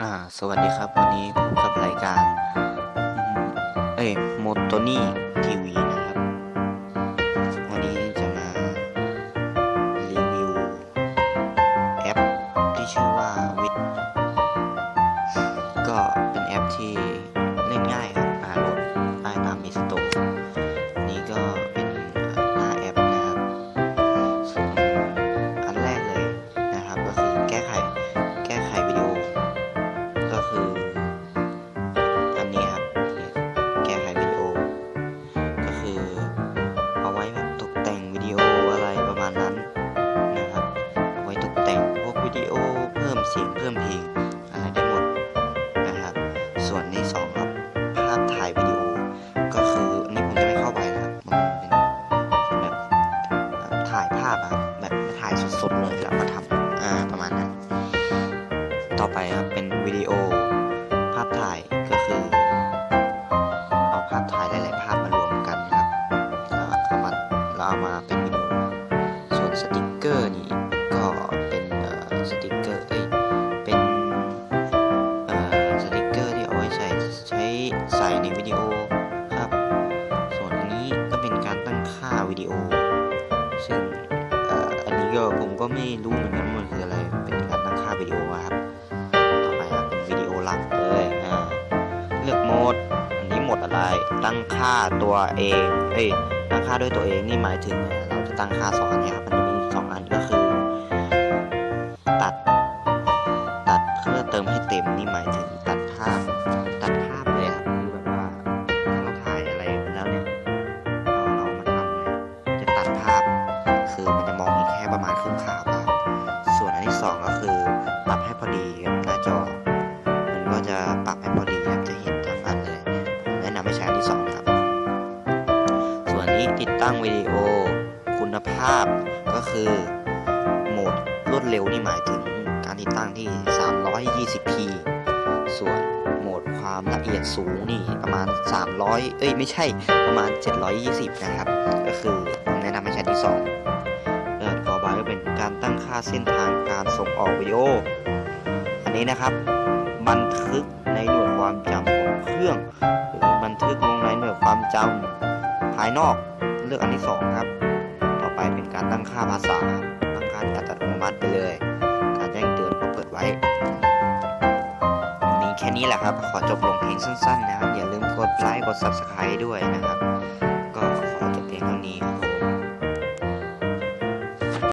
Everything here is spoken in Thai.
อ่า สวัสดีครับ วันนี้พบกับรายการ เอ้ยโมโตนี่ทีวีนะครับ วันนี้จะมารีวิวแอปที่ชื่อว่าวิดก็เป็นแอปที่เล่นง่ายครับอ่าโหลดได้ตามมิสโตนี้ เสียงเพิ่มเพลงอะไรได้หมดนะครับ ส่วนที่สองครับภาพถ่ายวิดีโอ ก็คืออันนี้ผมจะไม่เข้าไปนะครับ มันเป็นแบบถ่ายภาพครับแบบถ่ายสดๆเลยแล้วมาทำอ่าประมาณนั้น ต่อไปครับเป็นวิดีโอ ภาพถ่ายก็คือ เอาภาพถ่ายหลายๆภาพมารวมกันครับแล้วเอามาแล้วเอามาเป็น ใช้ใส่ในวิดีโอครับ ส่วนอันนี้ก็เป็นการตั้งค่าวิดีโอ ซึ่งเอ่ออันนี้ก็ผมก็ไม่รู้เหมือนกันว่ามันคืออะไร เป็นการตั้งค่าวิดีโอครับต่อไปครับเป็นวิดีโอหลักเลยอ่าเลือกโหมด อันนี้โหมดอะไร ตั้งค่าตัวเอง เอ้ย ตั้งค่าด้วยตัวเองนี่หมายถึงเราจะตั้งค่าสองอันเนี้ครับ ปรับให้พอดีกับหน้าจอ มันก็จะปรับให้พอดีครับจะเห็นทั้งอันเลยผมแนะนำให้ใช้อันที่2ครับส่วนนี้ติดตั้งวิดีโอคุณภาพก็คือโหมดรวดเร็วนี่หมายถึงการติดตั้งที่ 320p ส่วนโหมดความละเอียดสูงนี่ประมาณ 300 เอ้ยไม่ใช่ประมาณ 720 นะครับ ก็คือผมแนะนำให้ใช้ที่2 การตั้งค่าเส้นทางการส่งออกวิดีโอ อันนี้นะครับ บันทึกในหน่วยความจำของเครื่อง หรือบันทึกลงในหน่วยความจำภายนอกเลือกอันที่สองครับ ต่อไปเป็นการตั้งค่าภาษาตั้งค่าอัตโนมัติไปเลย การแจ้งเตือนก็เปิดไว้มีแค่นี้แหละครับ ขอจบลงเพลงสั้น ๆ นะครับ อย่าลืมกดไลค์กด subscribe ด้วยนะครับ ก็ขอจบเพลงเท่านี้